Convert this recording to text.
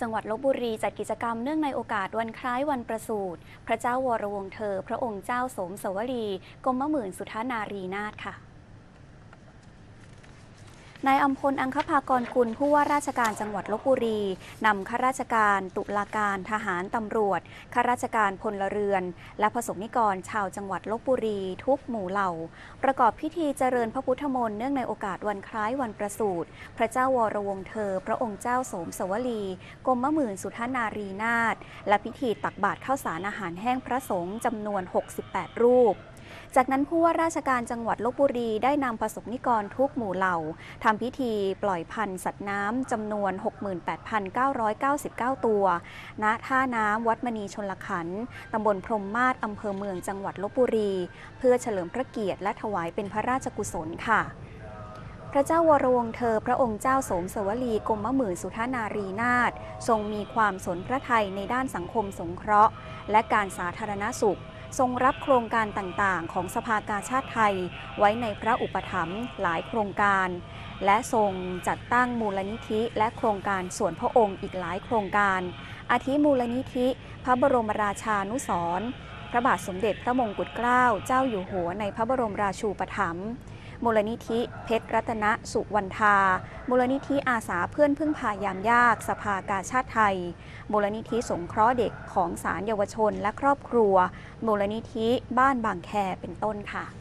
จังหวัดลบบุรีจัดกิจกรรมเนื่องในโอกาสวันคล้ายวันประสูติพระเจ้าวรวงเธอ พระองค์เจ้าสมสวรีกรมหมื่นสุทานารีนาถค่ะ นายอัมพลอังคภากรกุลผู้ว่าราชการจังหวัดลบบุรีนำข้าราชการ ตุลาการทหารตำรวจข้าราชการพลเรือน และผสมนิกรชาวจังหวัดลบบุรี ทุกหมู่เหล่า ประกอบพิธีเจริญพระพุทธมนต์เนื่องในโอกาสวันคล้ายวันประสูติพระเจ้าวรวงเธอ พระองค์เจ้าโสมสวลีกรมหมื่นสุทานารีนาถและพิธีตักบาตรข้าวสารอาหารแห้งพระสงฆ์จำนวน 68 รูป จากนั้นผู้ว่าราชการจังหวัดลบบุรีได้นำประสบนิกรทุกหมู่เหล่าทำพิธีปล่อยพันธุ์สัตว์น้ำจำนวน 68,999 ตัว ณ ท่าน้ำวัดมณีชนลขันธ์ตำบลพรมมาศอำเภอเมืองจังหวัดลบบุรี เพื่อเฉลิมพระเกียรติและถวายเป็นพระราชกุศลค่ะพระเจ้าวรวงเธอพระองค์เจ้าสมสวลีกรมหมื่นสุทธานารีนาถทรงมีความสนพระไทยในด้านสังคมสงเคราะห์ และการสาธารณสุข ทรงรับโครงการต่างๆ ของสภากาชาติไทย ไว้ในพระอุปถัมภ์หลายโครงการ และทรงจัดตั้งมูลนิธิและโครงการส่วนพระองค์อีกหลายโครงการ อาทิมูลนิธิ พระบรมราชานุสรพระบาทสมเด็จพระมงกุฎเกล้าเจ้าอยู่หัวในพระบรมราชูปถัมภ์ มูลนิธิเพชรรัตนสุวรรณธา มูลนิธิอาสาเพื่อนพึ่งพายามยาก สภากาชาติไทย มูลนิธิสงเคราะห์เด็กของสารเยาวชนและครอบครัว มูลนิธิบ้านบางแคเป็นต้นค่ะ